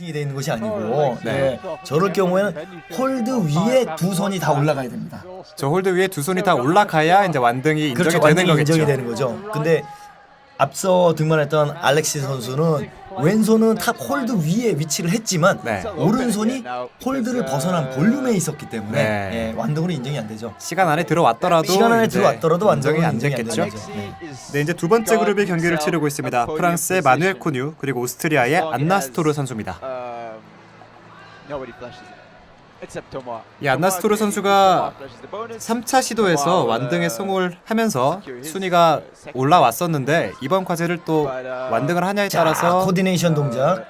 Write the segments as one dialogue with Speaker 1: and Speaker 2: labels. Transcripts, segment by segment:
Speaker 1: 킹이 돼 있는 것이 아니고
Speaker 2: 네.
Speaker 1: 네. 저럴 경우에는 홀드 위에 두 손이 다 올라가야 됩니다.
Speaker 2: 저 홀드 위에 두 손이 다 올라가야 이제 완등이 인정이
Speaker 1: 그렇죠.
Speaker 2: 되는
Speaker 1: 완전히
Speaker 2: 거겠죠.
Speaker 1: 인정이 되는 거죠. 근데 앞서 등반했던 알렉시 선수는 왼손은 탑 홀드 위에 위치를 했지만
Speaker 2: 네.
Speaker 1: 오른손이 홀드를 벗어난 볼륨에 있었기 때문에
Speaker 2: 네.
Speaker 1: 예, 완등으로 인정이 안 되죠.
Speaker 2: 시간 안에 들어왔더라도
Speaker 1: 시간 안에
Speaker 2: 이제
Speaker 1: 들어왔더라도 완등은
Speaker 2: 인정이 안
Speaker 1: 인정이 안
Speaker 2: 됐겠죠.
Speaker 1: 되는 거죠. 네.
Speaker 2: 네, 이제 두 번째 그룹의 경기를 치르고 있습니다. 프랑스의 마누엘 코뉴 그리고 오스트리아의 안나 스토르 선수입니다. 이 안나스토르 선수가 3차 시도에서 완등에 성공을 하면서 순위가 올라왔었는데 이번 과제를 또 완등을 하냐에
Speaker 1: 자,
Speaker 2: 따라서
Speaker 1: 코디네이션 동작.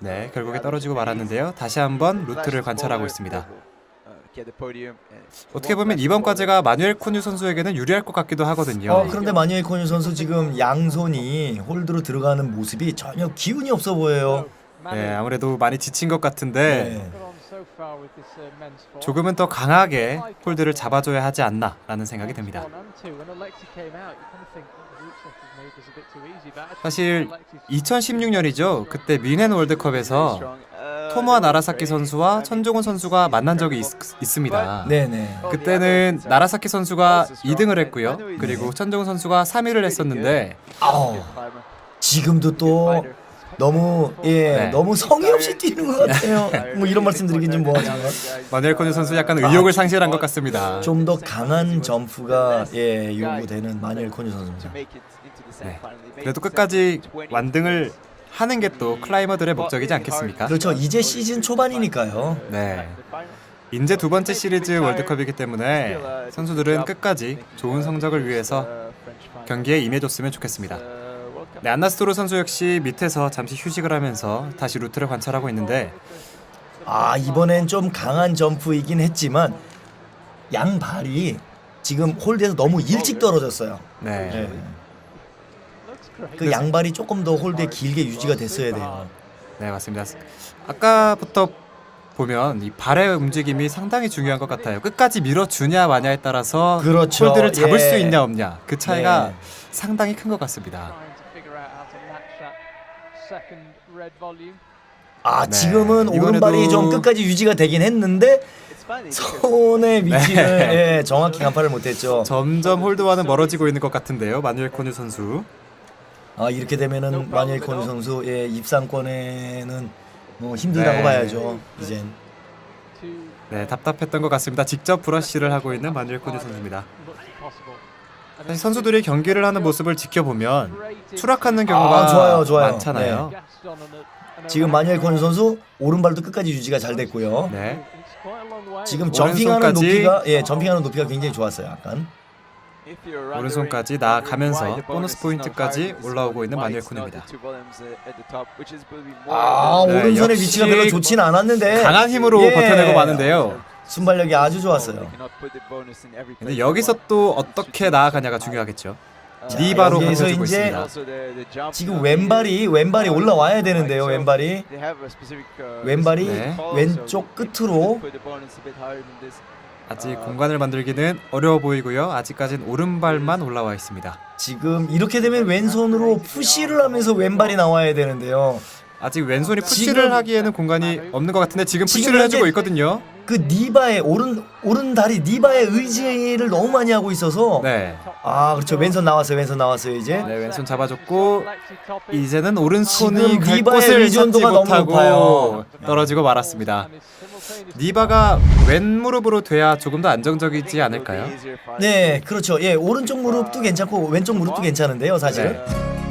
Speaker 2: 네 결국에 떨어지고 말았는데요. 다시 한번 루트를 관찰하고 있습니다. 어떻게 보면 이번 과제가 마누엘 코뉴 선수에게는 유리할 것 같기도 하거든요.
Speaker 1: 어, 그런데 마뉴엘 코뉴 선수 지금 양손이 홀드로 들어가는 모습이 전혀 기운이 없어 보여요.
Speaker 2: 네 아무래도 많이 지친 것 같은데
Speaker 1: 네.
Speaker 2: 조금은 더 강하게 홀드를 잡아줘야 하지 않나라는 생각이 듭니다. 사실 2016년이죠. 그때 미넨 월드컵에서 토모아 나라사키 선수와 천종훈 선수가 만난 적이 있, 있습니다.
Speaker 1: 네네.
Speaker 2: 그때는 나라사키 선수가 2등을 했고요. 그리고 천종훈 선수가 3위를 했었는데
Speaker 1: 아우, 지금도 또 너무 예
Speaker 2: 네.
Speaker 1: 너무 성의 없이 뛰는 것 같아요. 뭐 이런 말씀드리긴 좀 뭐하지만
Speaker 2: 마누엘 코뉴 선수 약간 의욕을 상실한 것 같습니다.
Speaker 1: 좀 더 강한 점프가 예 요구되는 마뉴엘 코뉴 선수입니다.
Speaker 2: 네. 그래도 끝까지 완등을 하는 게 또 클라이머들의 목적이지 않겠습니까?
Speaker 1: 그렇죠. 이제 시즌 초반이니까요.
Speaker 2: 네. 이제 두 번째 시리즈 월드컵이기 때문에 선수들은 끝까지 좋은 성적을 위해서 경기에 임해줬으면 좋겠습니다. 네, 안나스토로 선수 역시 밑에서 잠시 휴식을 하면서 다시 루트를 관찰하고 있는데
Speaker 1: 아 이번엔 좀 강한 점프이긴 했지만 양 발이 지금 홀드에서 너무 일찍 떨어졌어요.
Speaker 2: 네.
Speaker 1: 예. 그 양발이 조금 더 홀드에 길게 유지가 됐어야 돼요.
Speaker 2: 네, 맞습니다. 아까부터 보면 이 발의 움직임이 상당히 중요한 것 같아요. 끝까지 밀어주냐 마냐에 따라서
Speaker 1: 그렇죠.
Speaker 2: 홀드를 잡을
Speaker 1: 예.
Speaker 2: 수 있냐 없냐 그 차이가
Speaker 1: 네.
Speaker 2: 상당히 큰 것 같습니다.
Speaker 1: 아
Speaker 2: 네.
Speaker 1: 지금은
Speaker 2: 이번에도-
Speaker 1: 오른발이 좀 끝까지 유지가 되긴 했는데 손의 위치를
Speaker 2: 네.
Speaker 1: 예, 정확히 간파를 못했죠.
Speaker 2: 점점 홀드와는 멀어지고 있는 것 같은데요, 마누엘 코뉴 선수.
Speaker 1: 아 이렇게 되면은 마니엘 코니 선수 예, 입상권에는 뭐 힘들다고
Speaker 2: 네.
Speaker 1: 봐야죠. 이젠
Speaker 2: 네, 답답했던 것 같습니다. 직접 브러쉬를 하고 있는 마누엘 코뉴 선수입니다. 사실 선수들이 경기를 하는 모습을 지켜보면 추락하는 경우가
Speaker 1: 아, 좋아요, 좋아요.
Speaker 2: 많잖아요.
Speaker 1: 지금 마니엘 코니 선수 오른발도 끝까지 유지가 잘 됐고요.
Speaker 2: 네.
Speaker 1: 지금 점핑하는
Speaker 2: 오른손까지-
Speaker 1: 높이가 예 점핑하는 높이가 굉장히 좋았어요. 약간
Speaker 2: 오른손까지 나아가면서 보너스 포인트까지 올라오고 있는 마누엘 코뉴입니다.
Speaker 1: 아
Speaker 2: 네,
Speaker 1: 오른손의
Speaker 2: 역시
Speaker 1: 위치가 별로 좋지는 않았는데
Speaker 2: 강한 힘으로
Speaker 1: 예.
Speaker 2: 버텨내고 마는데요.
Speaker 1: 순발력이 아주 좋았어요.
Speaker 2: 근데 여기서 또 어떻게 나아가냐가 중요하겠죠. 니바로
Speaker 1: 여기에서
Speaker 2: 건져주고
Speaker 1: 이제
Speaker 2: 있습니다.
Speaker 1: 지금 왼발이 왼발이 올라와야 되는데요. 왼발이 왼발이
Speaker 2: 네.
Speaker 1: 왼쪽 끝으로
Speaker 2: 아직 공간을 만들기는 어려워 보이고요. 아직까진 오른발만 올라와 있습니다.
Speaker 1: 지금 이렇게 되면 왼손으로 푸시를 하면서 왼발이 나와야 되는데요.
Speaker 2: 아직 왼손이 푸시를
Speaker 1: 지금-
Speaker 2: 하기에는 공간이 없는 것 같은데 지금
Speaker 1: 지금
Speaker 2: 푸시를 해주고 있거든요.
Speaker 1: 그 니바의 오른 오른 다리 니바의 의지를 너무 많이 하고 있어서
Speaker 2: 네,
Speaker 1: 아 그렇죠 왼손 나왔어요 왼손 나왔어요 이제
Speaker 2: 네 왼손 잡아줬고 이제는 오른손이
Speaker 1: 지금
Speaker 2: 갈
Speaker 1: 니바의
Speaker 2: 곳을 찾지
Speaker 1: 의존도가 너무
Speaker 2: 못하고
Speaker 1: 높아요.
Speaker 2: 떨어지고 말았습니다. 니바가 왼 무릎으로 돼야 조금 더 안정적이지 않을까요?
Speaker 1: 네 그렇죠 예 오른쪽 무릎도 괜찮고 왼쪽 무릎도 괜찮은데요 사실은
Speaker 2: 네.